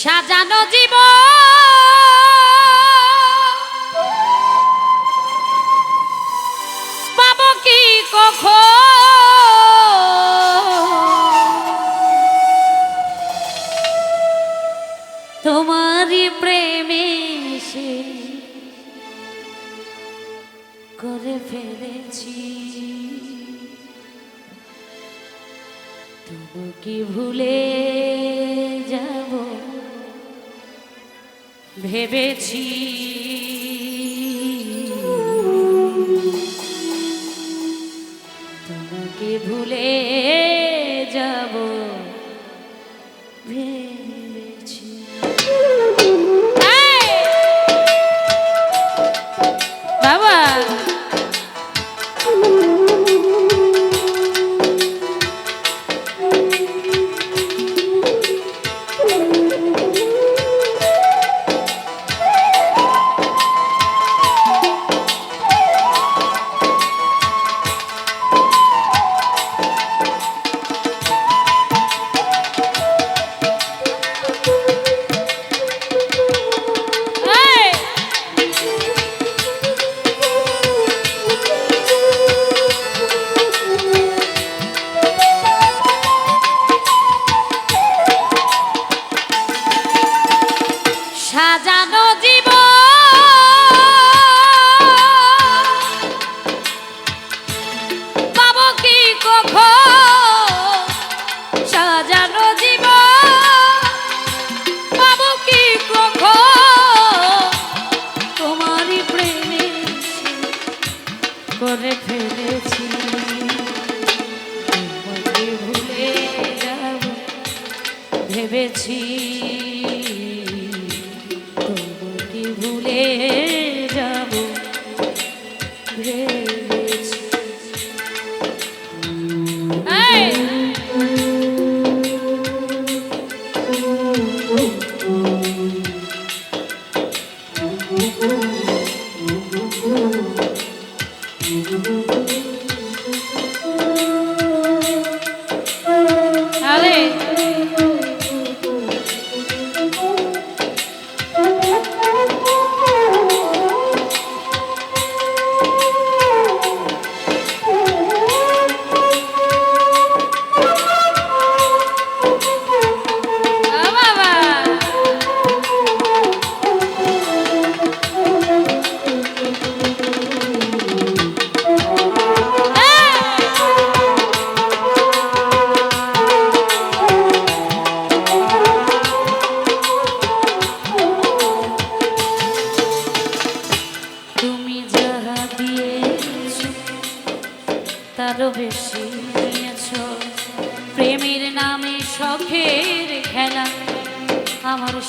সাজানো জীব। পাব কি কখ তোমারই প্রেমে সে করে ফেলেছি। তবু কি ভুলে যাব? ভেবেছি। জানো?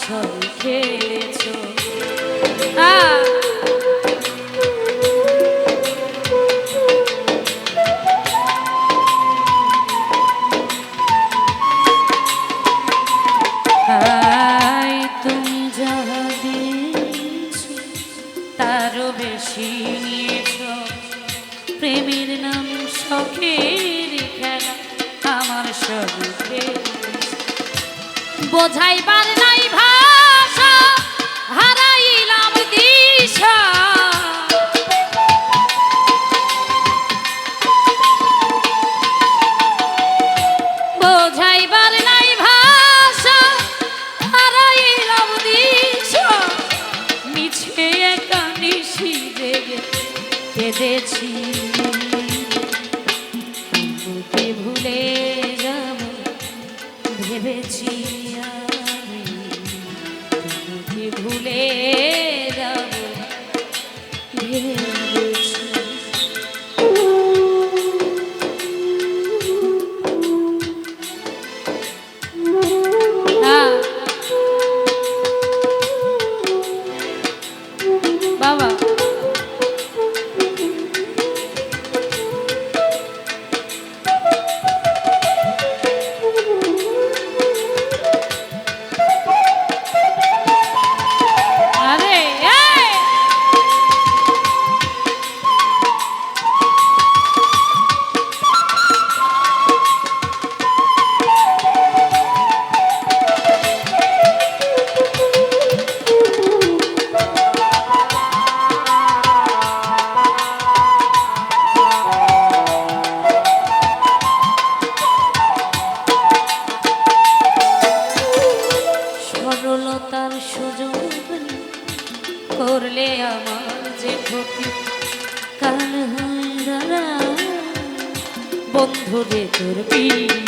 ছয় খেলেছ। তুমি যাহা দিয়েছ বেশি প্রেমের নাম শখের খেলা আমার সবুজ বোঝাইবার নাই ভাই। কানহারা বন্ধু রে তোর পিড়ি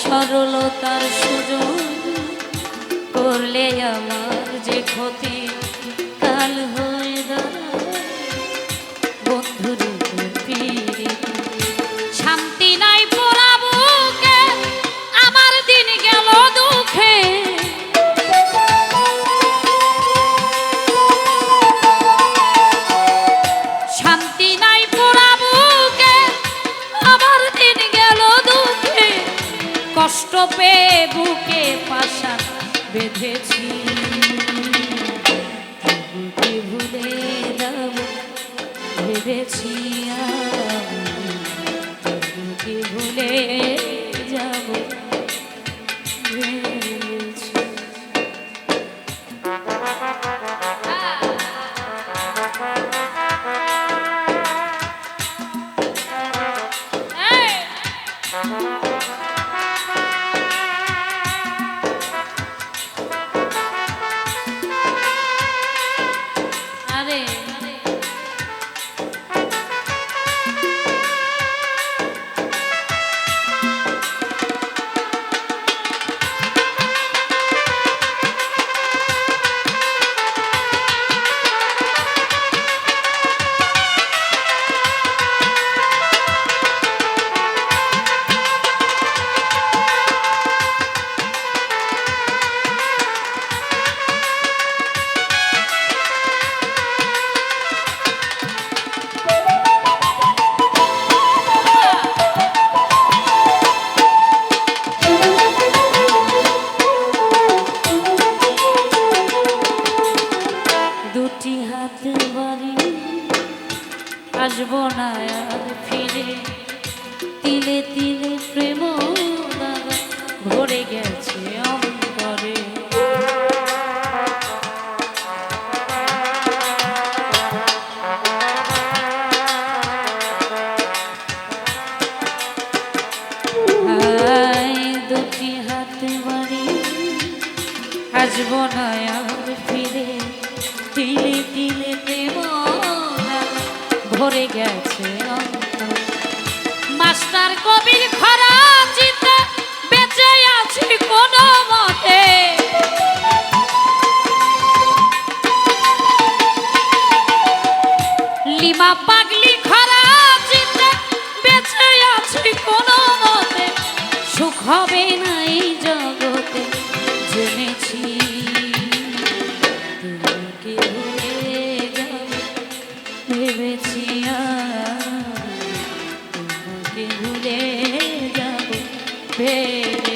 সরলতার সুযোগ করলে আমার energy. দিলে প্রেম ভরে গেছে মাস্টার কবির খরা চিন্তা বেঁচে আছি কোনো মতে। লিমা পাগলি খরা চিন্তা বেঁচে আছি কোনো মতে। সুখ হবে ভুলে যাব ভেবে